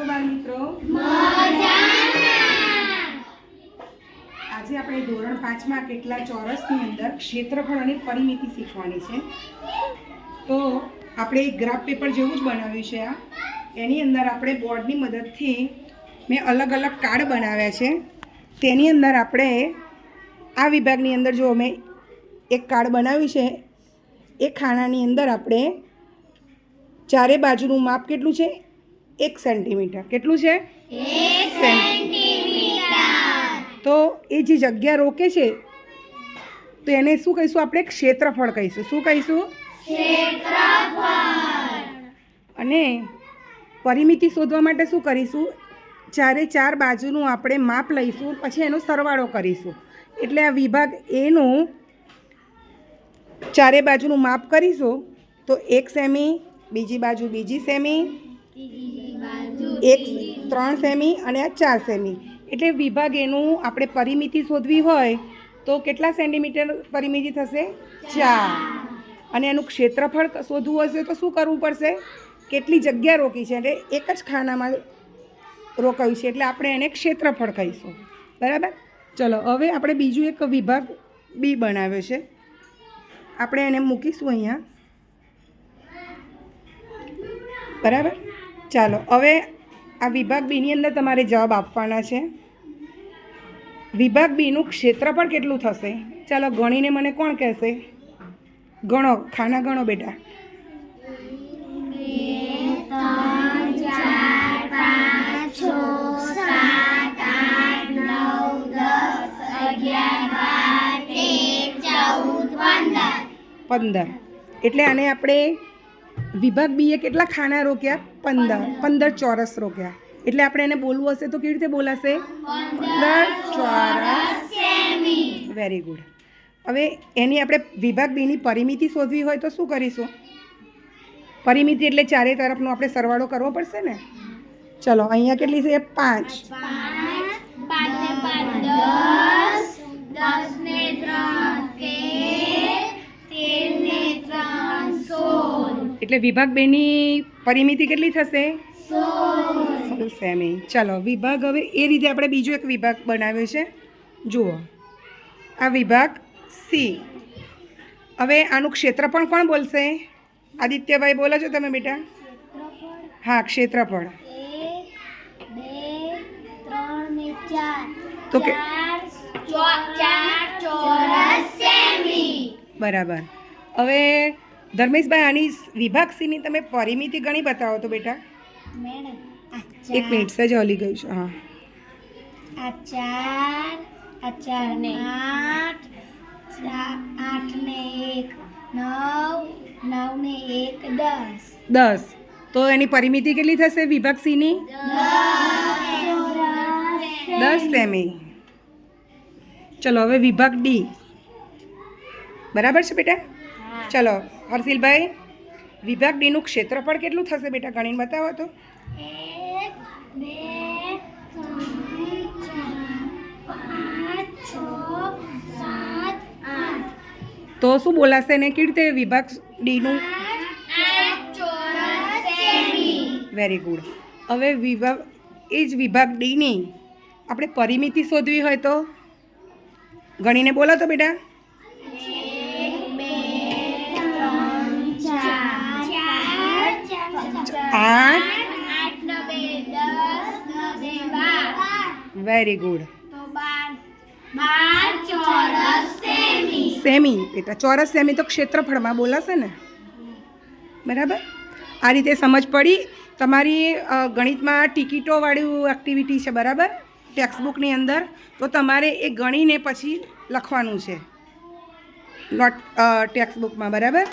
તો બાળ મિત્રો? આજે આપણે ધોરણ પાંચમાં કેટલા ચોરસની અંદર ક્ષેત્રફળ અને પરિમિતિ શીખવાની છે. તો આપણે એક ગ્રાફ પેપર જેવું જ બનાવ્યું છે આ. એની અંદર આપણે બોર્ડની મદદથી મેં અલગ અલગ કાર્ડ બનાવ્યા છે. તેની અંદર આપણે આ વિભાગની અંદર જો મેં એક કાર્ડ બનાવ્યું છે, એ ખાનાની અંદર આપણે ચારે બાજુનું માપ કેટલું છે? એક સેન્ટીમીટર. કેટલું છે? તો એ જે જગ્યા રોકે છે તો એને શું કહીશું આપણે? ક્ષેત્રફળ કહીશું. શું કહીશું? અને પરિમિતિ શોધવા માટે શું કરીશું? ચારે ચાર બાજુનું આપણે માપ લઈશું પછી એનો સરવાળો કરીશું. એટલે આ વિભાગ એનું ચારે બાજુનું માપ કરીશું તો એક સેમી બીજી બાજુ બીજી સેમી એક ત્રણ સેમી અને આ ચાર સેમી. એટલે વિભાગ એનું આપણે પરિમિતિ શોધવી હોય તો કેટલા સેન્ટીમીટર પરિમિતિ થશે? ચાર. અને એનું ક્ષેત્રફળ શોધવું હશે તો શું કરવું પડશે? કેટલી જગ્યા રોકી છે? એટલે એક જ ખાનામાં રોકાયું છે. એટલે આપણે એને ક્ષેત્રફળ કહીશું. બરાબર? ચલો, હવે આપણે બીજું એક વિભાગ બી બનાવ્યો છે. આપણે એને મૂકીશું અહીંયા. બરાબર? ચાલો, હવે આ વિભાગ બીની અંદર તમારે જવાબ આપવાના છે. વિભાગ બીનું ક્ષેત્રફળ કેટલું થશે? ચાલો ગણીને મને કોણ કહેશે? ગણો, ખાના ગણો બેટા. પંદર. એટલે આને આપણે વિભાગ બીએ કેટલા ખાના રોક્યા? પંદર. પંદર ચોરસ રોક્યા એટલે આપણે એને બોલવું હશે તો કેવી રીતે બોલાશે? પંદર ચોરસ વેરી ગુડ હવે એની આપણે વિભાગ બીની પરિમિતિ શોધવી હોય તો શું કરીશું? પરિમિતિ એટલે ચારે તરફનો આપણે સરવાળો કરવો પડશે ને? ચલો અહીંયા કેટલી છે? પાંચ. એટલે વિભાગ બેની પરિમિતિ કેટલી થશે? સોળ સેમી. ચાલો વિભાગ હવે એ રીતે આપણે બીજો એક વિભાગ બનાવ્યો છે. જુઓ. આ વિભાગ સી. હવે આનું ક્ષેત્રફળ કોણ બોલશે? આદિત્યભાઈ બોલો છો તમે બેટા? હા ક્ષેત્રફળ. તો કે બરાબર. હવે ધર્મેશભાઈ આની વિભાગ સીની તમે પરિમિતિ ગણી બતાવો તો બેટા. એક મિનિટ સજ હલી ગયું છે હા. આ ચાર આ ચાર ને આઠ આઠ ને એક નવ નવ ને એક દસ. દસ. તો એની પરિમિતિ કેટલી થશે વિભાગ સીની દસ સેમી. ચલો હવે વિભાગ ડી. બરાબર છે બેટા? ચલો હર્ષિલભાઈ વિભાગ ડીનું ક્ષેત્રફળ કેટલું થશે બેટા? ગણીને બતાવો તો. તો શું બોલાશે ને? કેવી રીતે વિભાગ ડીનું વેરી ગુડ હવે વિભાગ એ જ વિભાગ ડીની આપણે પરિમિતિ શોધવી હોય તો? ગણીને બોલો તો બેટા. Very good cm. બેટા ચોરસ સેમી તો ક્ષેત્રફળમાં બોલાશે ને? બરાબર? આ રીતે સમજ પડી. તમારી ગણિતમાં ટિકિટોવાળું એક્ટિવિટી છે બરાબર? ટેક્સ્ટબુકની અંદર. તો તમારે એ ગણીને પછી લખવાનું છે. નોટ ટેક્સ્ટબુકમાં બરાબર?